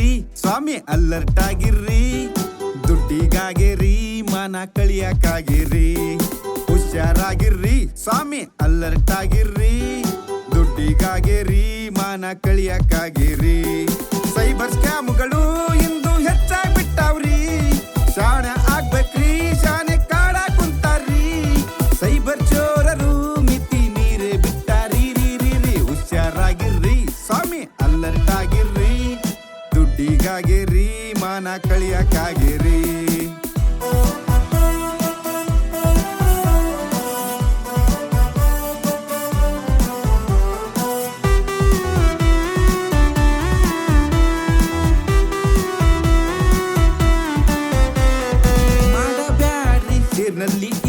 ಹುಷಾರಾಗಿರ್ರಿ ಸ್ವಾಮಿ alert ಆಗಿರ್ರಿ ದುಡ್ಡಿಗಾಗಿರ್ರಿ, ಮನ ಕಳಿಯಕ್ಕಾಗಿರ್ರಿ ಹುಷಾರಾಗಿರ್ರಿ, ಸ್ವಾಮಿ alert ಆಗಿರ್ರಿ ದುಡ್ಡಿಗಾಗಿರ್ರಿ, ಮನ ಕಳಿಯಕ್ಕಾಗಿರ್ರಿ cyber ಸ್ಕ್ಯಾಮ್ಗಳು ಇಂದು ಹೆಚ್ಚಾಗ್ಬಿಟ್ಟಾವ್ರಿ ಶಾಣ ಆಗ್ಬೇಕ್ರಿ, ಶಾಣೆ ಕಾಡ ಕುಂತಾರ್ರಿ. ಸೈಬರ್ ಚೋರರು ಮಿತಿ ಮೀರೆ ಬಿಟ್ಟಾರಿ, ರೀ ರೀ ಹುಷಾರಾಗಿರ್ರಿ, ಸ್ವಾಮಿ ಅಲರ್ಟ್ ಆಗಿರ್ರಿ ದುಡ್ಡಿಗಾಗಿರ್ರಿ ಮಾನ ಕಳಿಯಕ್ಕಾಗಿರಿ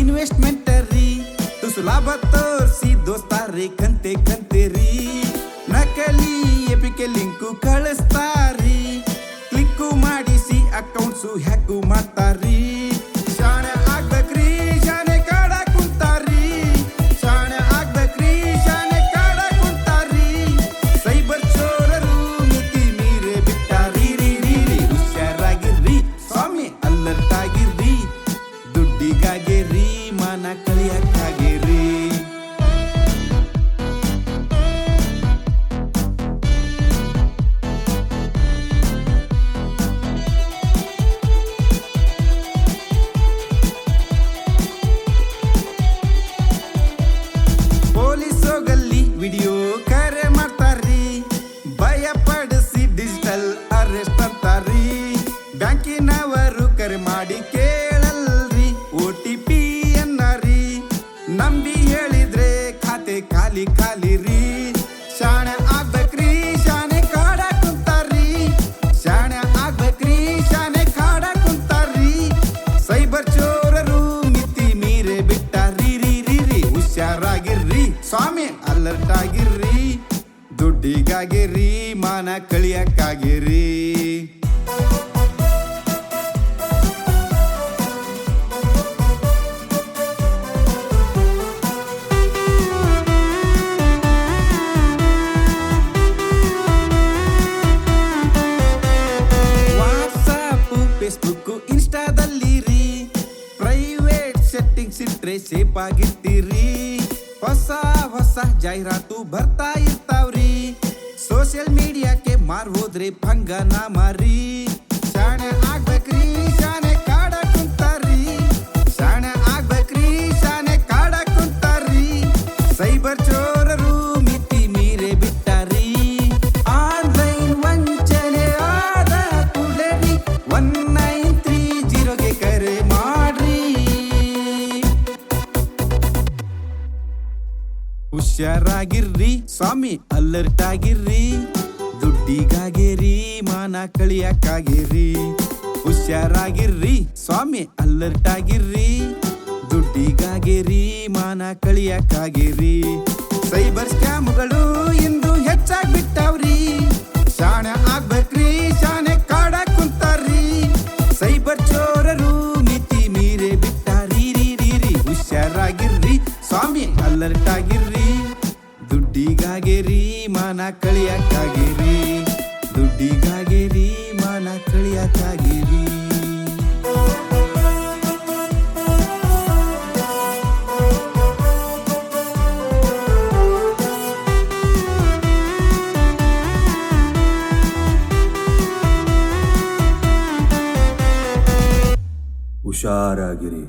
ಇನ್ವೆಸ್ಟ್ಮೆಂಟ್ ರೀ ತುಸು ಲಾಭ ತೋರ್ಸಿ ದೋಸ್ತಾರಿ ಕಂತೆ ಕಂತೆ ರೀ ನಕಲಿ ಎಪಿಕೆ ಲಿಂಕು ಕಳಿಸ್ತಾರಿ you had ನಂಬಿ ಹೇಳಿದ್ರೆ ಖಾತೆ ಖಾಲಿ ಖಾಲಿ ರೀ ಶಾಣ ಆಗ್ಬೇಕ್ರಿ, ಶಾಣೆ ಕಾಡ ಕುಂತಾರ್ರಿ. ಶಾಣೆ ಆಗ್ಬೇಕ್ರಿ, ಶಾಣೆ ಕಾಡ ಕುಂತಾರ್ರಿ. ಸೈಬರ್ ಚೋರರು ಮಿತಿ ಮೀರೆ ಬಿಟ್ಟಾರಿ ರೀ ರೀ ರೀ, ಹುಷಾರಾಗಿರ್ರಿ. ಸ್ವಾಮಿ ಅಲರ್ಟ್ ಆಗಿರ್ರಿ. ದುಡ್ಡಿಗಾಗಿರ್ರಿ, ಮಾನ ಕಳಿಯಕ್ಕಾಗಿರ್ರಿ. ಇಟ್ರೆ ಆಗಿರ್ತೀರಿ ಹೊಸ ಹೊಸ ಜಾಹೀರಾತು ಬರ್ತಾ ಇರ್ತಾವ್ರಿ. ಸೋಷಿಯಲ್ ಮೀಡಿಯಾಕ್ಕೆ ಮಾರ್ ಹೋದ್ರೆ ಭಂಗನ ಮಾರಿ. ಶಾಣೆ ಹುಷಾರಾಗಿರ್ರಿ ಸ್ವಾಮಿ ಅಲರ್ಟ್ ಆಗಿರ್ರಿ ದುಡ್ಡಿಗಾಗಿರಿ, ಮಾನ ಕಳಿಯಕ್ಕಾಗಿರ್ರಿ ಹುಷಾರಾಗಿರ್ರಿ ಸ್ವಾಮಿ ಅಲರ್ಟ್ ಆಗಿರ್ರಿ ದುಡ್ಡಿಗಾಗಿರಿ, ಮಾನ ಕಳಿಯಕ್ಕಾಗಿರ್ರಿ ಸೈಬರ್ ಸ್ಕ್ಯಾಮ್ಗಳು ಇಂದು ಹೆಚ್ಚಾಗಿ ಬಿಟ್ಟವ್ರಿ ಶಾಣ ಆಗ್ಬೇಕ್ರಿ, ಶಾಣೆ ಕಾಡ ಕುಂತಾರ್ರಿ. ಸೈಬರ್ ಚೋರರು ಮಿತಿ ಮೀರೆ ಬಿಟ್ಟಾರಿ, ರೀ ರೀ ರೀ. ಹುಷಾರಾಗಿರ್ರಿ ಸ್ವಾಮಿ ಅಲರ್ಟ್ ಮಾನ ಕಳಿಯಕ್ಕಾಗಿರ್ರಿ ದುಡ್ಡಿಗಾಗಿರ್ರಿ ಮಾನ ಕಳಿಯಕ್ಕಾಗಿರ್ರಿ ಹುಷಾರಾಗಿರಿ.